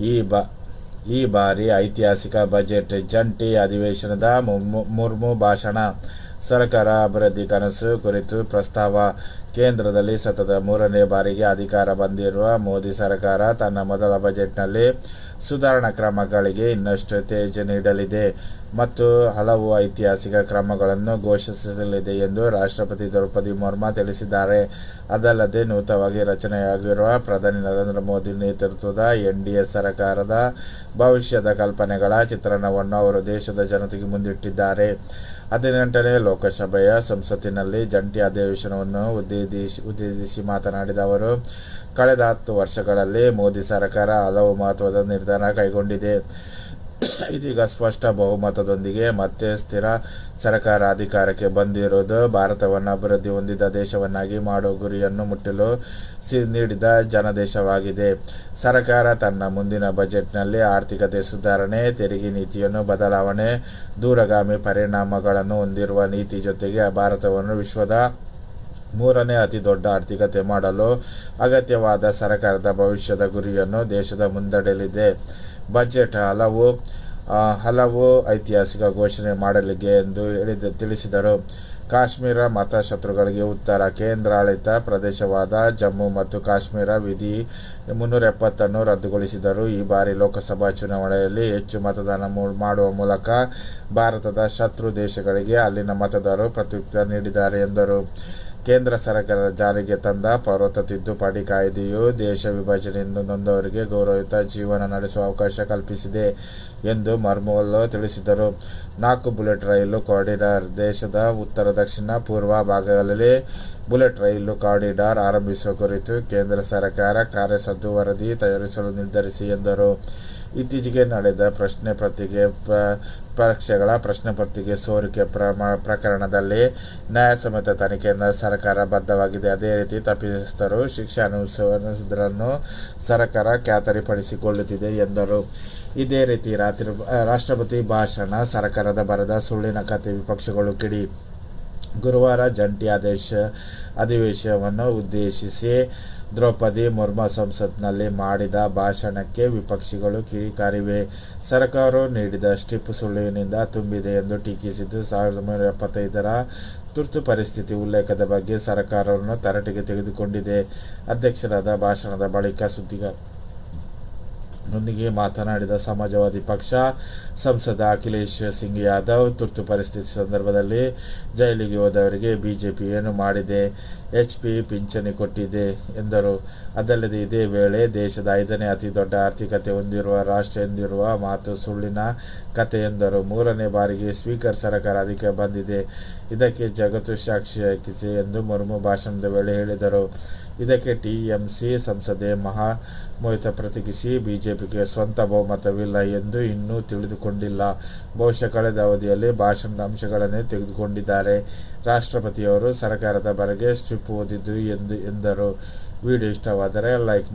ಈ ಬ, ಈ ಬಾರಿ ಐತಿಹಾಸಿಕ ಬಜೆಟ್ ಜಂಟಿ ಅಧಿವೇಶನದ ಮುರ್ಮು ಭಾಷಣ. ಸರ್ಕಾರ ಅಭಿವೃದ್ಧಿ ಕನಸು ಕುರಿತು ಪ್ರಸ್ತಾವ ಕೇಂದ್ರದಲ್ಲಿ ಸತತ ಮೂರನೇ ಬಾರಿಗೆ ಅಧಿಕಾರ ಬಂದಿರುವ ಮೋದಿ ಸರ್ಕಾರ ತನ್ನ ಮೊದಲ ಬಜೆಟ್ನಲ್ಲಿ ಸುಧಾರಣಾ ಕ್ರಮಗಳಿಗೆ ಇನ್ನಷ್ಟು ತೇಜ ನೀಡಲಿದೆ ಮತ್ತು ಹಲವು ಐತಿಹಾಸಿಕ ಕ್ರಮಗಳನ್ನು ಘೋಷಿಸಲಿದೆ ಎಂದು ರಾಷ್ಟ್ರಪತಿ ದ್ರೌಪದಿ ಮುರ್ಮು ತಿಳಿಸಿದ್ದಾರೆ. ಅದಲ್ಲದೆ ನೂತನವಾಗಿ ರಚನೆಯಾಗಿರುವ ಪ್ರಧಾನಿ ನರೇಂದ್ರ ಮೋದಿ ನೇತೃತ್ವದ ಎನ್ಡಿಎ ಸರ್ಕಾರದ ಭವಿಷ್ಯದ ಕಲ್ಪನೆಗಳ ಚಿತ್ರಣವನ್ನು ಅವರು ದೇಶದ ಜನತೆಗೆ ಮುಂದಿಟ್ಟಿದ್ದಾರೆ. ಹದಿನೆಂಟನೇ ಲೋಕಸಭೆಯ ಸಂಸತ್ತಿನಲ್ಲಿ ಜಂಟಿ ಅಧಿವೇಶನವನ್ನು ಉದ್ದೇಶಿಸಿ ಮಾತನಾಡಿದ ಅವರು, ಕಳೆದ ಹತ್ತು ವರ್ಷಗಳಲ್ಲಿ ಮೋದಿ ಸರ್ಕಾರ ಹಲವು ಮಹತ್ವದ ನಿರ್ಧಾರ ಕೈಗೊಂಡಿದೆ. ಇದೀಗ ಸ್ಪಷ್ಟ ಬಹುಮತದೊಂದಿಗೆ ಮತ್ತೆ ಸ್ಥಿರ ಸರ್ಕಾರ ಅಧಿಕಾರಕ್ಕೆ ಬಂದಿರುವುದು ಭಾರತವನ್ನು ಅಭಿವೃದ್ಧಿ ಹೊಂದಿದ ದೇಶವನ್ನಾಗಿ ಮಾಡುವ ಗುರಿಯನ್ನು ಮುಟ್ಟಲು ನೀಡಿದ ಜನದೇಶವಾಗಿದೆ ಸರ್ಕಾರ ತನ್ನ ಮುಂದಿನ ಬಜೆಟ್ನಲ್ಲಿ ಆರ್ಥಿಕತೆ ಸುಧಾರಣೆ, ತೆರಿಗೆ ನೀತಿಯನ್ನು ಬದಲಾವಣೆ, ದೂರಗಾಮಿ ಪರಿಣಾಮಗಳನ್ನು ಹೊಂದಿರುವ ನೀತಿ ಜೊತೆಗೆ ಭಾರತವನ್ನು ವಿಶ್ವದ ಮೂರನೇ ಅತಿ ದೊಡ್ಡ ಆರ್ಥಿಕತೆ ಮಾಡಲು ಅಗತ್ಯವಾದ ಸರ್ಕಾರದ ಭವಿಷ್ಯದ ಗುರಿಯನ್ನು ದೇಶದ ಮುಂದಡಲಿದೆ ಬಜೆಟ್ ಹಲವು ಹಲವು ಐತಿಹಾಸಿಕ ಘೋಷಣೆ ಮಾಡಲಿದೆ ಎಂದು ಹೇಳಿದ, ತಿಳಿಸಿದರು. ಕಾಶ್ಮೀರ ಮತಶತ್ರುಗಳಿಗೆ ಉತ್ತರ, ಕೇಂದ್ರಾಡಳಿತ ಪ್ರದೇಶವಾದ ಜಮ್ಮು ಮತ್ತು ಕಾಶ್ಮೀರ ವಿಧಿ ಮುನ್ನೂರ ಎಪ್ಪತ್ತನ್ನು ರದ್ದುಗೊಳಿಸಿದರು. ಈ ಬಾರಿ ಲೋಕಸಭಾ ಚುನಾವಣೆಯಲ್ಲಿ ಹೆಚ್ಚು ಮತದಾನ ಮಾಡುವ ಮೂಲಕ ಭಾರತದ ಶತ್ರು ದೇಶಗಳಿಗೆ ಅಲ್ಲಿನ ಮತದಾರರು ಪ್ರತ್ಯುತ್ತರ ನೀಡಿದ್ದಾರೆ ಎಂದರು. ಕೇಂದ್ರ ಸರ್ಕಾರ ಜಾರಿಗೆ ತಂದ ಪೌರತ್ವ ತಿದ್ದುಪಡಿ ಕಾಯ್ದೆಯು ದೇಶ ವಿಭಜನೆಯಿಂದ ನೊಂದವರಿಗೆ ಗೌರವಯುತ ಜೀವನ ನಡೆಸುವ ಅವಕಾಶ ಕಲ್ಪಿಸಿದೆ ಎಂದು ಮರ್ಮೋಲ್ ತಿಳಿಸಿದರು. ನಾಲ್ಕು ಬುಲೆಟ್ ರೈಲು ಕಾರಿಡಾರ್ ದೇಶದ ಉತ್ತರ, ದಕ್ಷಿಣ, ಪೂರ್ವ ಭಾಗಗಳಲ್ಲಿ ಬುಲೆಟ್ ರೈಲು ಕಾರಿಡಾರ್ ಆರಂಭಿಸುವ ಕುರಿತು ಕೇಂದ್ರ ಸರ್ಕಾರ ಕಾರ್ಯಸದ್ದು ವರದಿ ತಯಾರಿಸಲು ನಿರ್ಧರಿಸಿ ಎಂದರು. ಇತ್ತೀಚೆಗೆ ನಡೆದ ಪ್ರಶ್ನೆ ಪತ್ರಿಕೆ ಪರೀಕ್ಷೆಗಳ ಪ್ರಶ್ನೆ ಪತ್ರಿಕೆ ಸೋರಿಕೆ ಪ್ರಕರಣದಲ್ಲಿ ನ್ಯಾಯಸಮ್ಮತ ತನಿಖೆಯಿಂದ ಸರ್ಕಾರ ಬದ್ಧವಾಗಿದೆ. ಅದೇ ರೀತಿ ತಪ್ಪಿತಸ್ಥರು ಶಿಕ್ಷೆ ಅನುಸರಿಸುವುದನ್ನು ಸರ್ಕಾರ ಖಾತರಿಪಡಿಸಿಕೊಳ್ಳುತ್ತಿದೆ ಎಂದರು. ಇದೇ ರೀತಿ ರಾತ್ರಿ, ರಾಷ್ಟ್ರಪತಿ ಭಾಷಣ, ಸರ್ಕಾರದ ಬರದ ಸುಳ್ಳಿನ ಕಥೆ ವಿಪಕ್ಷಗಳು ಕಿಡಿ ಗುರುವಾರ ಜಂಟಿ ಆದೇಶ ಅಧಿವೇಶನವನ್ನು ಉದ್ದೇಶಿಸಿ ದ್ರೌಪದಿ ಮುರ್ಮು ಸಂಸತ್ನಲ್ಲಿ ಮಾಡಿದ ಭಾಷಣಕ್ಕೆ ವಿಪಕ್ಷಗಳು ಕಿರಿಕಾರಿವೆ ಸರ್ಕಾರ ನೀಡಿದ ಸ್ಟಿಪ್ಪು ಸುಳ್ಳಿನಿಂದ ತುಂಬಿದೆ ಎಂದು ಟೀಕಿಸಿದ್ದು, ಸಾವಿರದ ಒಂಬೈನೂರ ಎಪ್ಪತ್ತೈದರ ತುರ್ತು ಪರಿಸ್ಥಿತಿ ಉಲ್ಲೇಖದ ಬಗ್ಗೆ ಸರ್ಕಾರವನ್ನು ತರಾಟೆಗೆ ತೆಗೆದುಕೊಂಡಿದೆ. ಅಧ್ಯಕ್ಷರಾದ ಭಾಷಣದ ಬಳಿಕ ಸುದ್ದಿಗಾರರೊಂದಿಗೆ ಮಾತನಾಡಿದ ಸಮಾಜವಾದಿ ಪಕ್ಷ ಸಂಸದ ಅಖಿಲೇಶ್ ಸಿಂಗ್ ಯಾದವ್, ತುರ್ತು ಪರಿಸ್ಥಿತಿ ಸಂದರ್ಭದಲ್ಲಿ ಜೈಲಿಗೆ ಹೋದವರಿಗೆ ಬಿಜೆಪಿ ಏನು ಮಾಡಿದೆ, ಎಚ್ ಪಿ ಪಿಂಚಣಿ ಕೊಟ್ಟಿದೆ ಎಂದರು. ಅದಲ್ಲದೆ ಇದೇ ವೇಳೆ ದೇಶದ ಐದನೇ ಅತಿ ದೊಡ್ಡ ಆರ್ಥಿಕತೆ ಹೊಂದಿರುವ ರಾಷ್ಟ್ರ ಎಂದಿರುವ ಮಾತು ಸುಳ್ಳಿನ ಕತೆ ಎಂದರು. ಮೂರನೇ ಬಾರಿಗೆ ಸ್ಪೀಕರ್ ಸರ್ಕಾರ ಅಧಿಕ ಬಂದಿದೆ. ಇದಕ್ಕೆ ಜಗತ್ತು ಸಾಕ್ಷಿಯಾಗಿಸಿ ಎಂದು ಮುರ್ಮು ಭಾಷಣದ ವೇಳೆ ಹೇಳಿದರು. ಇದಕ್ಕೆ ಟಿಎಂಸಿ ಸಂಸದೆ ಮಹಾ ಮೋಹಿತ ಪ್ರತಿಕ್ರಿಯಿಸಿ, ಬಿಜೆಪಿಗೆ ಸ್ವಂತ ಬಹುಮತವಿಲ್ಲ ಎಂದು ಇನ್ನೂ ತಿಳಿದುಕೊಂಡಿಲ್ಲ. ಬಹುಶಃ ಕಳೆದ ಅವಧಿಯಲ್ಲಿ ಭಾಷಣದ ಅಂಶಗಳನ್ನೇ ತೆಗೆದುಕೊಂಡಿದ್ದಾರೆ. ರಾಷ್ಟ್ರಪತಿಯವರು ಸರ್ಕಾರದ ಬರೆಗೆ ಸ್ಟ್ರಿಪ್ ಓದಿದ್ದು ಎಂದರು. ವಿಡಿಯೋ ಇಷ್ಟವಾದರೆ ಲೈಕ್